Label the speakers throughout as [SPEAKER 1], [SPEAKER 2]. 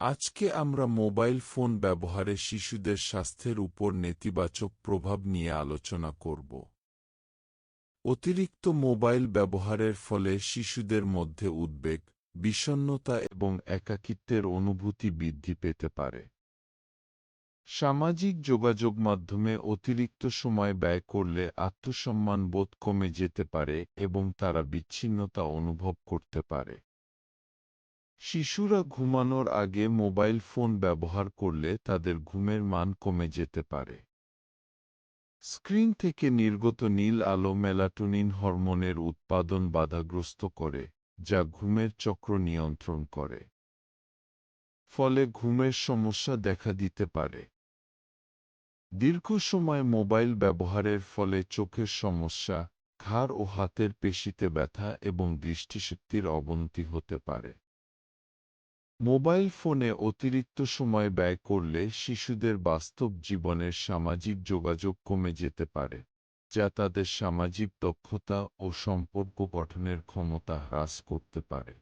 [SPEAKER 1] আজকে আমরা mobile phone ব্যবহারে শিশুদের স্বাস্থ্যের উপর নেতিবাচক প্রভাব নিয়ে আলোচনা করব। অতিরিক্ত মোবাইল ব্যবহারের ফলে শিশুদের মধ্যে উদ্বেগ বিষণ্নতা এবং একাকিত্বের অনুভূতি বৃদ্ধি পেতে পারে। সামাজিক যোগাযোগ মাধ্যমে অতিরিক্ত সময় ব্যয় করলে আত্মসম্মান বোধ কমে যেতে পারে এবং তারা বিচ্ছিন্নতা অনুভব করতে পারে। শিশুরা ঘুমানোর আগে মোবাইল ফোন ব্যবহার করলে তাদের ঘুমের মান কমে যেতে পারে। স্ক্রিন থেকে নির্গত নীল আলো মেলাটোনিন হরমোনের উৎপাদন বাধাগ্রস্ত করে, যা ঘুমের চক্র নিয়ন্ত্রণ করে। ফলে ঘুমের সমস্যা দেখা দিতে পারে। দীর্ঘ সময় মোবাইল ব্যবহারের ফলে চোখের সমস্যা, ঘাড় ও হাতের পেশিতে ব্যথা এবং দৃষ্টিশক্তির অবনতি হতে পারে। মোবাইল ফোনে অতিরিক্ত সময় ব্যয় করলে শিশুদের বাস্তব জীবনের সামাজিক যোগাযোগ কমে যেতে পারে, যা তাদের সামাজিক দক্ষতা ও সম্পর্ক গঠনের ক্ষমতা হ্রাস করতে পারে।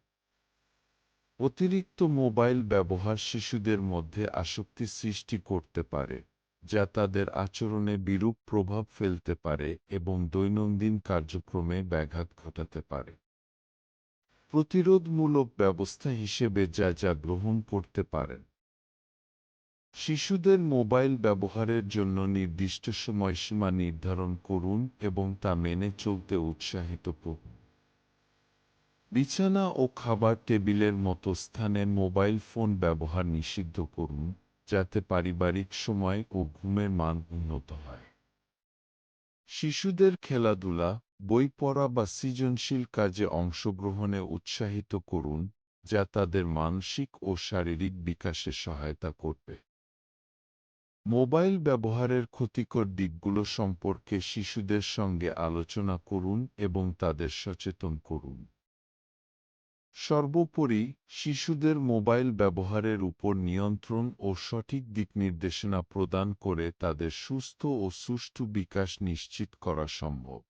[SPEAKER 1] অতিরিক্ত মোবাইল ব্যবহার শিশুদের মধ্যে আসক্তি সৃষ্টি করতে পারে, যা তাদের আচরণে বিরূপ প্রভাব ফেলতে পারে এবং দৈনন্দিন কার্যক্রমে ব্যাঘাত ঘটাতে পারে। প্রতিরোধমূলক ব্যবস্থা হিসেবে যা যা গ্রহণ করতে পারেন। শিশুদের মোবাইল ব্যবহারের জন্য নির্দিষ্ট সময়সীমা নির্ধারণ করুন এবং তা মেনে চলতে উৎসাহিত করুন বিছানা ও খাবার টেবিলের মতো স্থানে মোবাইল ফোন ব্যবহার নিষিদ্ধ করুন, যাতে পারিবারিক সময় ও ঘুমের মান উন্নত হয়। শিশুদের খেলাধুলা বই পড়া বা সৃজনশীল কাজে অংশগ্রহণে উৎসাহিত করুন, যা তাদের মানসিক ও শারীরিক বিকাশে সহায়তা করবে। মোবাইল ব্যবহারের ক্ষতিকর দিকগুলো সম্পর্কে শিশুদের সঙ্গে আলোচনা করুন এবং তাদের সচেতন করুন। সর্বোপরি, শিশুদের মোবাইল ব্যবহারের উপর নিয়ন্ত্রণ ও সঠিক দিক নির্দেশনা প্রদান করে তাদের সুস্থ ও সুষ্ঠু বিকাশ নিশ্চিত করা সম্ভব।